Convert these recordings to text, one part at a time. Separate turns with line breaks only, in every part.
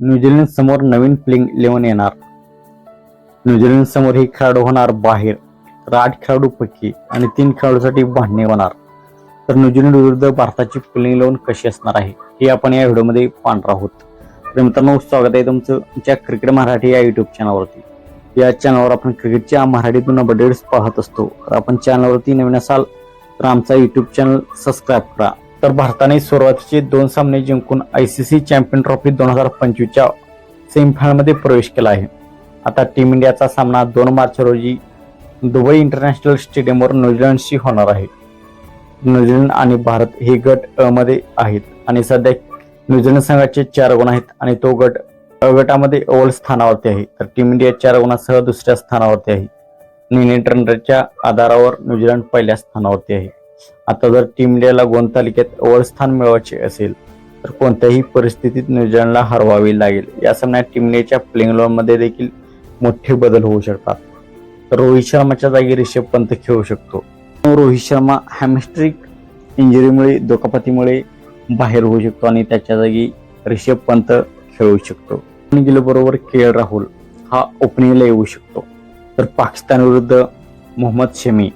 New Zealand समोर नवीन playing eleven येणार. न्यूझीलंड समोर ही खेळाडू होणार बाहेर. तर आठ खेळाडूपैकी आणि तीन खेळाडूसाठी भांडणे होणार. तर न्यूझीलंड विरुद्ध भारताची प्लेइंग इलेव्हन कशी असणार आहे हे आपण या व्हिडिओमध्ये पाहणार आहोत. तर मित्रांनो स्वागत आहे तुमचं ज्या क्रिकेट मराठी या युट्यूब चॅनलवरती या चॅनलवर आपण क्रिकेटच्या मराठीतून अपडेट्स पाहत असतो. तर आपण चॅनलवरती नवीन असाल तर आमचा युट्यूब चॅनल सबस्क्राईब करा. तर भारताने सुरुवातीचे दोन सामने जिंकून I C C champion trophy दोन हजार पंचवीसच्या सेमीफायनलमध्ये प्रवेश केला आहे. आता टीम इंडियाचा सामना दोन मार्च रोजी दुबई इंटरनॅशनल स्टेडियमवर न्यूझीलंडशी होणार आहे. न्यूझीलंड आणि भारत हे गट अ मध्ये आहेत आणि सध्या न्यूझीलंड संघाचे चार गुण आहेत आणि तो गट अ गटामध्ये अव्वल स्थानावरती आहे. तर टीम इंडिया चार गुणासह दुसऱ्या स्थानावरती आहे. आणि आधारावर न्यूझीलंड पहिल्या स्थानावरती आहे. आता जर टीम इंडियाला गुण तालिकेत अव्वल स्थान मिळवायचे असेल तर कोणत्याही परिस्थितीत न्यूझीलंडला हरवावे लागेल. या सामन्यात टीम इंडियाच्या प्लेइंगमध्ये देखील मोठे बदल होऊ शकतात. तर रोहित शर्माच्या जागी रिषभ पंत खेळू शकतो. रोहित शर्मा हॅमस्ट्रिक इंजुरीमुळे दुखापतीमुळे बाहेर होऊ शकतो आणि त्याच्या जागी रिषभ पंत खेळू शकतो. आणि गेल्याबरोबर के एल राहुल. हा ओपनिंगला येऊ शकतो. तर पाकिस्तान विरुद्ध मोहम्मद शमी.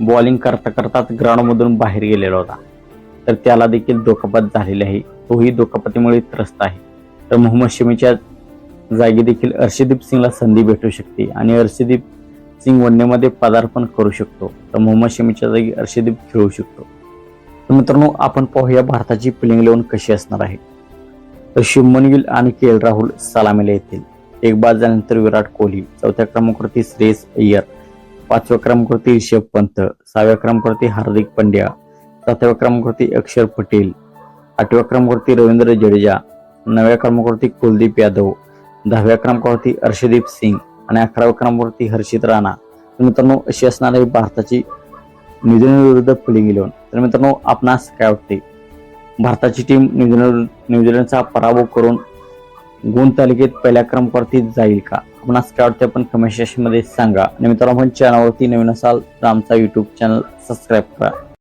बॉलिंग करता करताच ग्राउंडमधून बाहेर गेलेला होता. तर त्याला देखील दुखापत झालेली आहे. तोही दुखापतीमुळे त्रस्त आहे. तर मोहम्मद शमीच्या जागी देखील अर्षदीप सिंगला संधी भेटू शकते आणि अर्षदीप सिंग वनडेमध्ये पदार्पण करू शकतो. तर मोहम्मद शमीच्या जागी अर्षदीप खेळू शकतो. तर मित्रांनो आपण पाहूया भारताची प्लेइंग इलेव्हन कशी असणार आहे. तर शुभमन गिल आणि के एल राहुल सलामीला येतील. एक बाद झाल्यानंतर विराट कोहली चौथ्या क्रमांकावरती श्रेयस अय्यर. पाचव्या क्रमांकावरती ऋषभ पंत सहाव्या क्रमांकावरती हार्दिक पंड्या सातव्या क्रमांकावरती अक्षर पटेल आठव्या क्रमांकावरती रवींद्र जडेजा नवव्या क्रमांकावरती कुलदीप यादव दहाव्या क्रमांकावरती अर्षदीप सिंग आणि अकराव्या क्रमांकावरती हर्षित राणा. तर मित्रांनो अशी असणार आहे भारताची न्यूझीलंडविरुद्ध फिलिंग इलेव्हन. तर मित्रांनो आपणास काय वाटते? भारताची टीम न्यूझीलंड न्यूझीलंडचा पराभव करून गुण तालिकेत पहिल्या क्रमांकावरती जाईल का? आपणास काय वाटते आपण कमेंट सेक्शनमध्ये सांगा. आणि मित्रांनो आपण चॅनलवरती नवीन असाल तर आमचा युट्यूब चॅनल सबस्क्राईब करा.